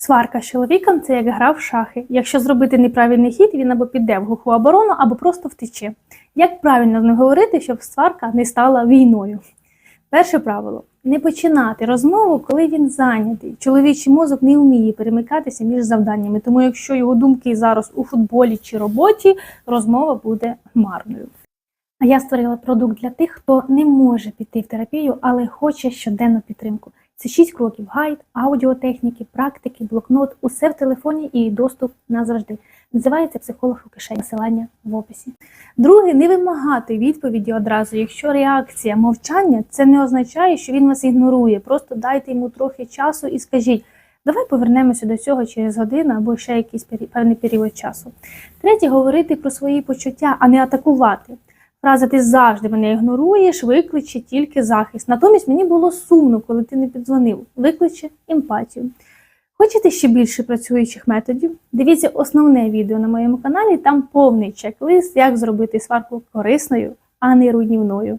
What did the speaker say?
Сварка з чоловіком це як гра в шахи. Якщо зробити неправильний хід, він або піде в глуху оборону, або просто втече. Як правильно ним говорити, щоб сварка не стала війною? Перше правило не починати розмову, коли він зайнятий. Чоловічий мозок не вміє перемикатися між завданнями, тому якщо його думки зараз у футболі чи роботі, розмова буде марною. А я створила продукт для тих, хто не може піти в терапію, але хоче щоденну підтримку. Це 6 кроків: гайд, аудіотехніки, практики, блокнот, усе в телефоні і доступ назавжди. Називається психолог у кишені. Посилання в описі. Друге, не вимагати відповіді одразу. Якщо реакція мовчання, це не означає, що він вас ігнорує. Просто дайте йому трохи часу і скажіть. Давай повернемося до цього через годину або ще якийсь певний період часу. Третє, говорити про свої почуття, а не атакувати. Фраза ти завжди мене ігноруєш, викличе тільки захист. Натомість мені було сумно, коли ти не підзвонив, Викличе емпатію. Хочете ще більше працюючих методів? Дивіться основне відео на моєму каналі, там повний чек-лист, як зробити сварку корисною, а не руйнівною.